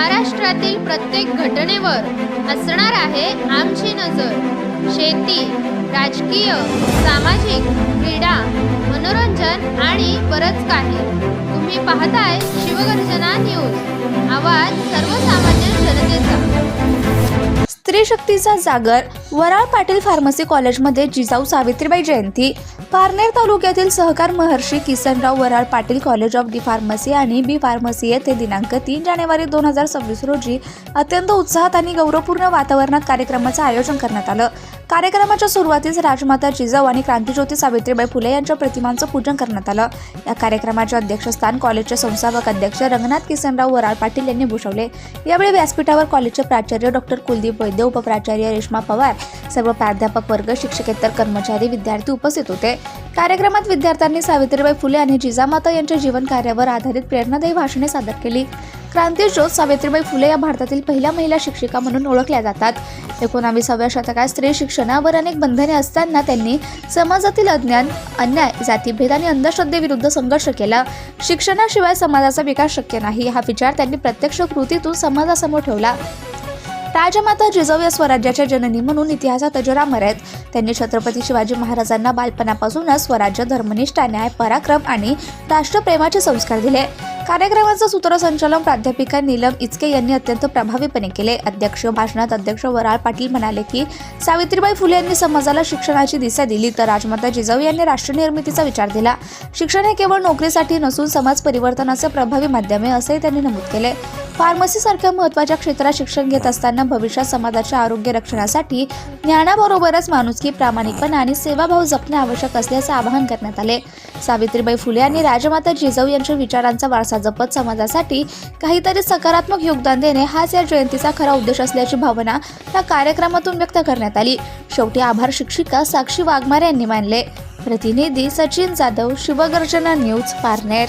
महाराष्ट्रातील प्रत्येक घटनेवर असणार आहे आमची नजर. शेती राजकीय सामाजिक क्रीडा मनोरंजन आणि बरंच काही. तुम्ही पाहताय शिवगर्जना न्यूज. आवाज सर्वसामान्य जनतेचा. स्त्री शक्तीचा जागर वराळ पाटील फार्मसी कॉलेजमध्ये जिजाऊ सावित्रीबाई जयंती. पारनेर तालुक्यातील Sahakar Maharshi Kisanrao Varal Patil college of D pharmacy आणि बी फार्मसी येथे दिनांक तीन जानेवारी दोन हजार सव्वीस रोजी अत्यंत उत्साहात आणि गौरवपूर्ण वातावरणात कार्यक्रमाचं आयोजन करण्यात आलं. कार्यक्रमाच्या सुरुवातीस राजमाता जिजाऊ आणि क्रांतीज्योती सावित्रीबाई फुले यांच्या प्रतिमांचं पूजन करण्यात आलं. या कार्यक्रमाचे अध्यक्षस्थान कॉलेजचे संस्थापक अध्यक्ष रंगनाथ किसनराव वराळ पाटील यांनी भूषवले. यावेळी व्यासपीठावर कॉलेजचे प्राचार्य डॉक्टर कुलदीप वैद्य उपप्राचार्य रेश्मा पवार सर्व प्राध्यापक वर्ग शिक्षकेतर कर्मचारी विद्यार्थी उपस्थित होते. कार्यक्रमात विद्यार्थ्यांनी सावित्रीबाई फुले आणि जिजामाता यांच्या जीवन कार्यावर आधारित प्रेरणादायी भाषणे सादर केली. क्रांतीज्योत सावित्रीबाई फुले या भारतातील पहिल्या महिला शिक्षिका म्हणून ओळखल्या जातात. एकोणावीसाव्या शतकात स्त्री शिक्षणावर अनेक बंधने असताना त्यांनी समाजातील अज्ञान अन्याय जातीभेद आणि अंधश्रद्धेविरुद्ध संघर्ष केला. शिक्षणाशिवाय समाजाचा विकास शक्य नाही हा विचार त्यांनी प्रत्यक्ष कृतीतून समाजासमोर ठेवला. राजमाता जिजाऊ या स्वराज्याच्या जननी म्हणून इतिहासात अजरामर आहेत. त्यांनी छत्रपती शिवाजी महाराजांना बालपणापासूनच स्वराज्य धर्मनिष्ठा न्याय पराक्रम आणि राष्ट्रप्रेमाचे संस्कार दिले. कार्यक्रमाचं सूत्रसंचालन प्राध्यापिका नीलम इचके यांनी अत्यंत प्रभावीपणे केले. अध्यक्ष भाषणात अध्यक्ष वराळ पाटील म्हणाले की सावित्रीबाई फुले यांनी समाजाला शिक्षणाची दिशा दिली तर राजमाता जिजाऊ यांनी राष्ट्रनिर्मितीचा विचार दिला. शिक्षण हे केवळ नोकरीसाठी नसून समाज परिवर्तनाचे प्रभावी माध्यम आहे असंही त्यांनी नमूद केले. फार्मसीसारख्या महत्त्वाच्या क्षेत्रात शिक्षण घेत असताना भविष्यात समाजाच्या आरोग्य रक्षणासाठी ज्ञानाबरोबरच माणुसकी प्रामाणिकपणा आणि सेवाभाव जपणे आवश्यक असल्याचे आवाहन करण्यात आले. सावित्रीबाई फुले आणि राजमाता जिजाऊ यांच्या विचारांचा वारसा जपत समाजासाठी काहीतरी सकारात्मक योगदान देणे हाच या जयंतीचा खरा उद्देश असल्याची भावना या कार्यक्रमातून व्यक्त करण्यात आली. शेवटी आभार शिक्षिका साक्षी वाघमारे यांनी मानले. प्रतिनिधी सचिन जाधव शिवगर्जना न्यूज पारनेर.